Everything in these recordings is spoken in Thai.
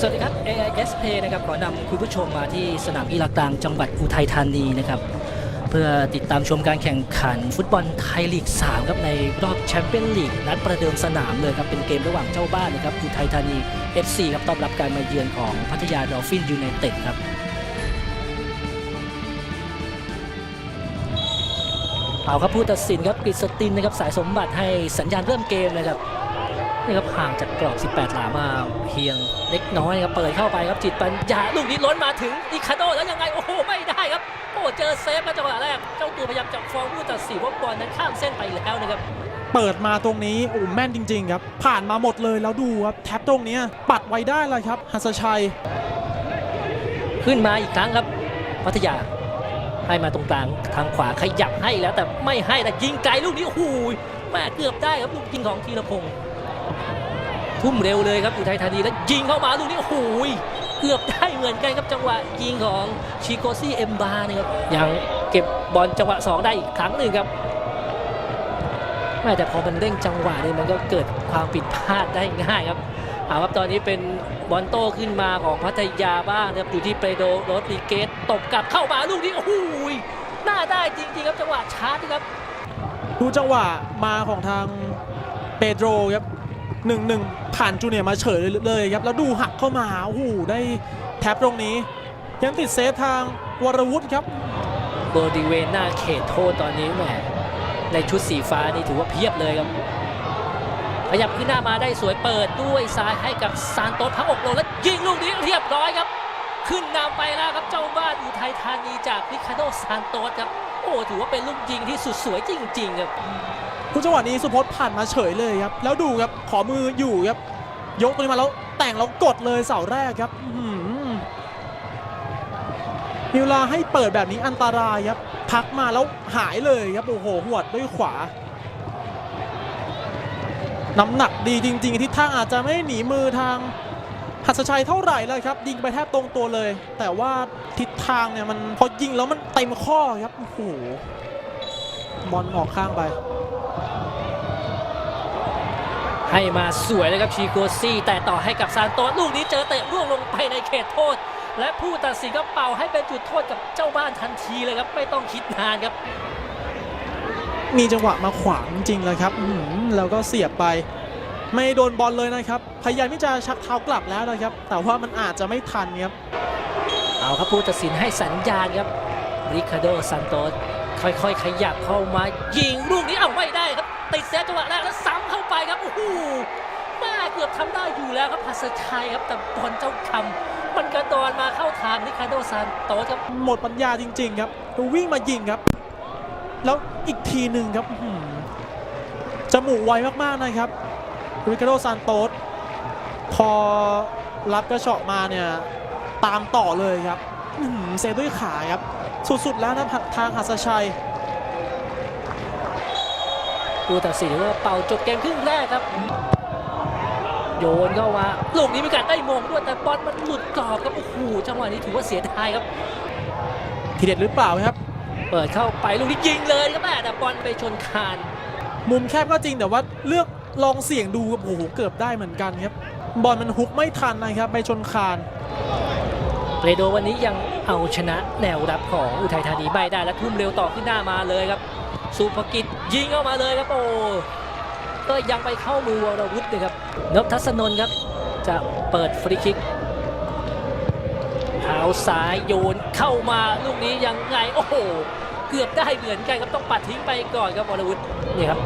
สวัสดีครับ AIS Play นะครับขอนำคุณผู้ชมมาที่สนามอีลักตังจังหวัดอุทัยธานีนะครับเพื่อติดตามชมการแข่งขันฟุตบอลไทยลีก 3 ครับในรอบแชมเปี้ยนลีกนัดประเดิมสนามเลยครับ เป็นเกมระหว่างเจ้าบ้านนะครับอุทัยธานี FC ครับต้อนรับการมาเยือนของพัทยาดอลฟินยูไนเต็ดครับเอาครับผู้ตัดสินครับกฤษตินนะครับสายสมบัติให้สัญญาณเริ่มเกมนะครับ นี่ครับห่างจากกรอบ 18 หลามาเพียงเล็กน้อยครับเปิดเข้าไปครับจิตปัญญาลูกนี้ล้นมาถึงอิคาโดแล้วยังไงโอ้โหไม่ได้ครับโอ้เจอเซฟมาจังหวะแรกเจ้าตัวพยายามจะฟ้องผู้ตัดสินว่าบอลนั้นข้ามเส้นไปแล้วนะครับเปิดมาตรงนี้โอ้แม่นจริง ๆ ครับ ผ่านมาหมดเลยแล้วดูครับแท็บตรงเนี้ยปัดไว้ได้เลยครับหัสชัย ขึ้นมาอีกครั้งครับพัทยาให้มาตรงกลางทางขวาขยับให้แล้วแต่ไม่ให้แต่ยิงไกลลูกนี้โอ้โหแม่เกือบได้ครับลูกยิงของธีรพงศ์ ทุ่มเร็วเลยครับอุทัยธานีแล้วยิงเข้ามาลูกนี้โอ้โหเกือบได้เหมือนกันครับจังหวะยิงของชิโกซี่เอมบานะครับยังเก็บบอลจังหวะสองได้อีกครั้งหนึ่งครับแม่แต่พอมันเร่งจังหวะเนี่ยมันก็เกิดความผิดพลาดได้ง่ายครับเอาครับตอนนี้เป็นบอลโต้ขึ้นมาของพัทยาบ้างนะครับอยู่ที่เปโดโรดริเกสตบกลับเข้ามาลูกนี้โอ้โหน่าได้จริงๆครับจังหวะชาร์จครับ ดูจังหวะมาของทางเปโดรครับ หนึ่งหนึ่งผ่านจูเนียมาเฉยเลยครับ แล้วดูหักเข้ามาโอ้โหได้แท็บตรงนี้ ยังติดเซฟทางวรวุฒิครับบริเวณหน้าเขตโทษตอนนี้แหมในชุดสีฟ้านี่ถือว่าเพียบเลยครับขยับขึ้นหน้ามาได้สวยเปิดด้วยซ้ายให้กับซานโตสพักอกลงแล้วยิงลูกนี้เรียบร้อยครับ ขึ้นนำไปแล้วครับเจ้าบ้านอุทัยธานีจากริคาโดซานโตสครับโอ้ถือว่าเป็นลูกยิงที่สุดสวยจริง ๆ ครับ ทุกจังหวะนี้สุพจน์ผ่านมาเฉยเลยครับ แล้วดูครับขอมืออยู่ครับ ยกตัวนี้มาแล้วแต่งแล้วกดเลยเสาแรกครับอื้อหือมีเวลาให้เปิดแบบนี้อันตรายครับ พักมาแล้วหายเลยครับโอ้โหหวดด้วยขวา น้ำหนักดีจริง ๆทิศทางอาจจะไม่หนีมือทางหัสชัยเท่าไหร่เลยครับ ยิงไปแทบตรงตัวเลย แต่ว่าทิศทางเนี่ยมันพอยิงแล้วมันเต็มข้อครับโอ้โหบอลออกข้างไป ให้มาสวยเลยครับชีโกซี่ แต่ต่อให้กับซานโตสลูกนี้เจอเตะร่วงลงไปในเขตโทษ และผู้ตัดสินก็เป่าให้เป็นจุดโทษกับเจ้าบ้านทันทีเลยครับ ไม่ต้องคิดนานครับ มีจังหวะมาขวางจริงๆเลยครับอื้อหือแล้วก็เสียบไป ไม่โดนบอลเลยนะครับ พยายามที่จะชักเท้ากลับแล้วนะครับ แต่ว่ามันอาจจะไม่ทันครับ เอาครับผู้ตัดสินให้สัญญาณครับริคาโดซานโตสค่อยๆ ขยับเข้ามายิงลูกนี้เอาไม่ได้ครับติดเซฟจังหวะแรกแล้วซ้ำเข้า ไปครับโอ้โหแม่เกือบทำได้อยู่แล้วครับพัสชัยครับแต่บอลเจ้าคำมันกระดอนมาเข้าทางริคาโดซานโตครับหมดปัญญาจริง ๆ ครับดูวิ่งมายิงครับ แล้วอีกทีหนึ่งครับหือจมูกไวมากๆนะครับริคาโดซานโตสพอรับกระเฉาะมาเนี่ยตามต่อเลยครับหือเซฟด้วยขาครับ สุดๆแล้วนะทางหัสชัย ผู้ตัดสินว่าเป่าจบเกมครึ่งแรกครับ โยนเข้ามาลูกนี้มีการได้มงด้วยแต่บอลมันหลุดกรอบครับโอ้โหจังหวะนี้ถือว่าเสียดายครับ ทีเด็ดหรือเปล่าครับ เปิดเข้าไปลูกนี้ยิงเลยครับแม่แต่บอลไปชนคาน มุมแคบก็จริงแต่ว่าเลือกลองเสี่ยงดูครับโอ้โหเกือบได้เหมือนกันครับ บอลมันฮุกไม่ทันนะครับไปชนคานเรโดวันนี้ยังเอาชนะแนวรับของอุทัยธานีไม่ได้และทุ่มเร็วต่อขึ้นหน้ามาเลยครับ สุภกิจยิงเข้ามาเลยครับโอ้ก็ยังไปเข้ามือวรวุฒิเลยครับนพทัศนนครับ จะเปิดฟรีคิกเท้าซ้ายโยนเข้ามาลูกนี้ยังไงโอ้โหเกือบได้เหมือนกันครับต้องปัดทิ้งไปก่อนครับวรวุฒินี่ครับ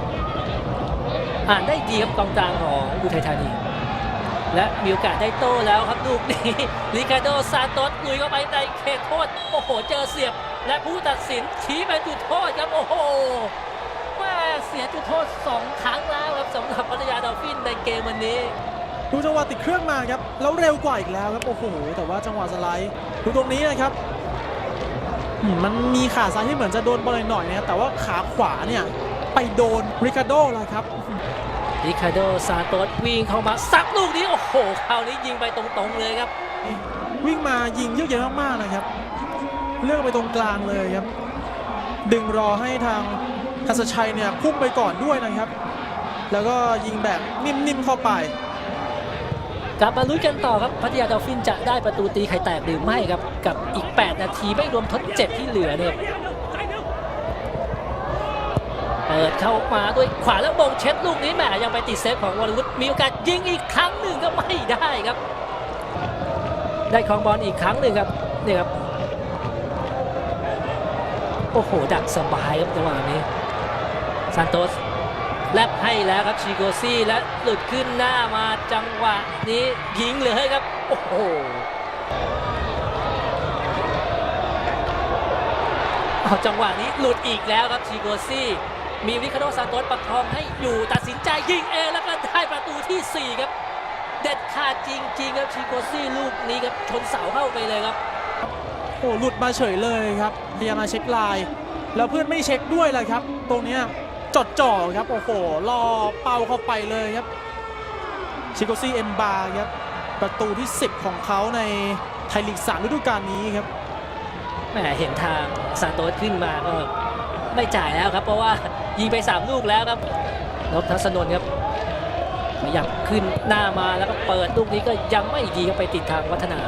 อ่านได้ดีครับกองกลางของอุทัยธานี และมีโอกาสได้โต้แล้วครับลูกนี้ริคาโดซานโตสลุยเข้าไปในเขตโทษโอ้โหเจอเสียบ และผู้ตัดสินชี้เป็นจุดโทษครับโอ้ จุดโทษสองครั้งแล้วครับสำหรับพัทยาดอลฟินในเกมวันนี้ ดูจังหวะติดเครื่องมาครับ แล้วเร็วกว่าอีกแล้วครับโอ้โหแต่ว่าจังหวะสไลด์ดูตรงนี้นะครับอืมมันมีขาซ้ายที่เหมือนจะโดนบอลหน่อยๆนะครับแต่ว่าขาขวาเนี่ยไปโดนริคาโดเลยครับริคาโดซานโตสวิ่งเข้ามาซักลูกนี้ โอ้โหคราวนี้ยิงไปตรงๆเลยครับ วิ่งมายิงเยอะแยะมากๆนะครับ เลือกไปตรงกลางเลยครับ ดึงรอให้ทาง ทัศชัยเนี่ยพุ่งไปก่อนด้วยนะครับ แล้วก็ยิงแบบนิ่มๆเข้าไปกลับมาลุ้นกันต่อครับพัทยาดอลฟินจะได้ประตูตีไข่แตกหรือไม่ครับ กับอีก 8 นาทีไม่รวมทดเจ็บที่เหลือเนี่ยเปิดเข้ามาด้วยขวาแล้วมงเช็ดลูกนี้แหมยังไปติดเซฟของวอลวุฒมีโอกาสยิงอีกครั้งหนึ่งก็ไม่ได้ครับ ได้ครองบอลอีกครั้งหนึ่งครับนี่ครับโอ้โหดักสบายครับจังหวะนี้ ซานโตสแลบให้แล้วครับชิโกซี่และหลุดขึ้นหน้ามาจังหวะนี้ยิงเลยครับ โอ้โหเอาจังหวะนี้หลุดอีกแล้วครับชิโกซี่ มีริคาโดซานโตสประคองให้อยู่ตัดสินใจยิงเองแล้วก็ได้ประตูที่ 4 ครับ เด็ดขาดจริง ๆ ครับชิโกซี่ลูกนี้ครับชนเสาเข้าไปเลยครับ โอ้หลุดมาเฉยเลยครับพยายามมาเช็คลน์แล้วเพื่อนไม่เช็คด้วยเลยครับ ตรงเนี้ย จดจ่อครับโอ้โหรอเป่าเข้าไปเลยครับชิโกซี่เอ็มบาครับประตูที่ 10 ของเขาในไทยลีก3ฤดูกาลนี้ครับแหมเห็นทางซานโตสขึ้นมาก็ไม่จ่ายแล้วครับ เพราะว่ายิงไป 3 ลูกแล้วครับนพทัศนน์ครับขยับขึ้นหน้ามาแล้วก็เปิดลูกนี้ก็ยังไม่ดีครับไปติดทางวัฒนา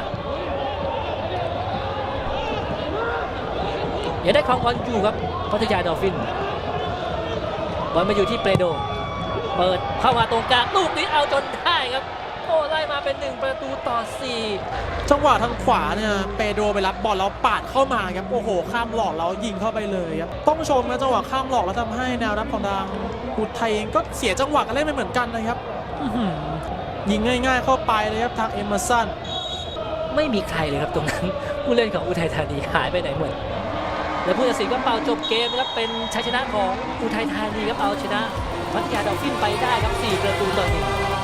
อย่าได้ครองบอลอยู่ครับพัทยาดอลฟิน บอลมาอยู่ที่เปโด เปิดเข้ามาตรงกลางลูกนี้เอาจนได้ครับ โอ้ไล่มาเป็นหนึ่งประตูต่อสี่จังหวะทางขวาเนี่ยเปโดไปรับบอลแล้วปาดเข้ามาครับโอ้โห ข้ามหลอกแล้วยิงเข้าไปเลยครับต้องชมนะจังหวะข้ามหลอกแล้วทำให้แนวรับของทางอุทัยเองก็เสียจังหวะกันเล่นไปเหมือนกันนะครับอื้อหือยิงง่าย ๆ เข้าไปเลยครับทางเอมเมอร์สัน ไม่มีใครเลยครับตรงนั้น ผู้เล่นของอุทัยธานีหายไปไหนหมด และผู้ตัดสินก็เป่าจบเกมนะครับเป็นชัยชนะของอุทัยธานีครับเอาชนะพัทยาดอลฟินไปได้ครับ4ประตูต่อหนึ่ง